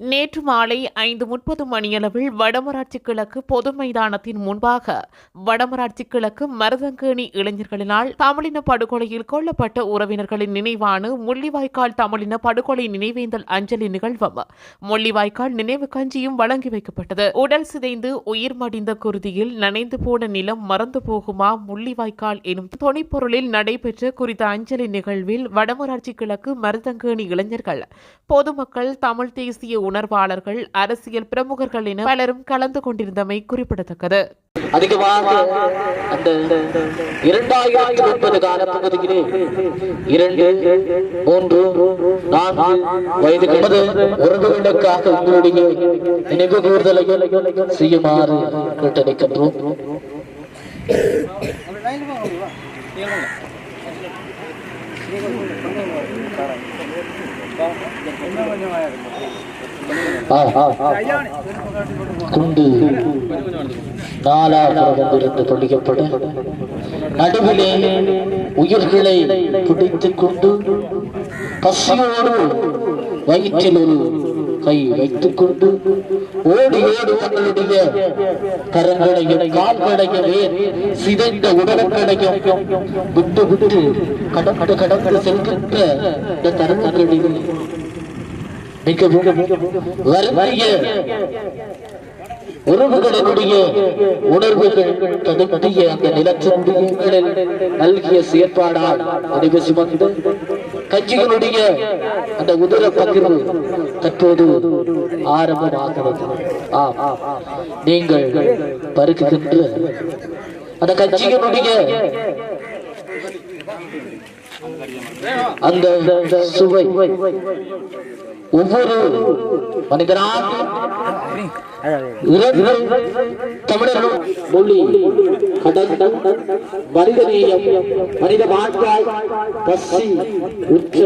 நேற்று மாலை ஐந்து முப்பது மணியளவில் வடமராட்சி கிழக்கு பொது மைதானத்தின் முன்பாக வடமராட்சி கிழக்கு மருதங்கேணி இளைஞர்களினால் தமிழின படுகொலையில் கொல்லப்பட்ட உறவினர்களின் நினைவான முள்ளிவாய்க்கால் தமிழின படுகொலை நினைவேந்தல் அஞ்சலி நிகழ்வும் முள்ளிவாய்க்கால் நினைவு கஞ்சியும் வழங்கி வைக்கப்பட்டது. உடல் சிதைந்து உயிர் மடிந்த குருதியில் நனைந்து போன நிலம் மறந்து போகுமா முள்ளிவாய்க்கால் எனும் தொனிப்பொருளில் நடைபெற்ற குறித்த அஞ்சலி நிகழ்வில் வடமராட்சி கிழக்கு மருதங்கேணி இளைஞர்கள் பொதுமக்கள் தமிழ் தேசிய உணர்வாளர்கள் அரசியல் பிரமுகர்கள் என பலரும் கலந்து கொண்டிருந்தமை குறிப்பிடத்தக்கது. அதிகமாக அந்த இரண்டாயிரத்தி ஒன்பது கால பகுதியிலே இரண்டு மூன்று நான்கு வயது கடந்த உறவுகளுக்காக உங்களுடைய நினைவு கூறுதலை செய்யுமாறு கேட்டளிக்கின்றோம் ஆ, ஆ, ஆ. குண்டு நாலாக வந்திருந்து தொழிக்கப்பட நடுவிலே உயிர்களை பிடித்துக் கொண்டு பசியோடு வயிற்றில் ஒரு கை வைத்துக் கொண்டு ஓடி ஓடி தங்களுடைய கரங்களையும் கால்களையும் சிதைந்த உடல்களையும் விட்டு விட்டு கடந்து கடந்து செல்கின்ற இந்த தருணங்களில் மிக வருந்திய உறவுகளினுடைய உணர்வுகள் தடுத்திய அந்த நிலச்சொண்டியங்களில் நல்கிய செயற்பாடால் அறிவு சுமந்து கட்சிகளுடைய அந்த உதர பகிர்வு தற்போது ஆரம்பமாகிறது. ஆம். நீங்கள் பருக்குகின்ற அந்த கட்சிகளுடைய அந்த சுவை. ஒவ்வொரு மனிதனாக தமிழர்களும் மொழி கடந்த மனிதநேயம் மனித வாழ்வாய் பசி உற்ற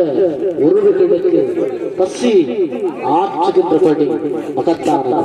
உறவுகளுக்கு பசி ஆற்றுகின்றபடி மகத்தான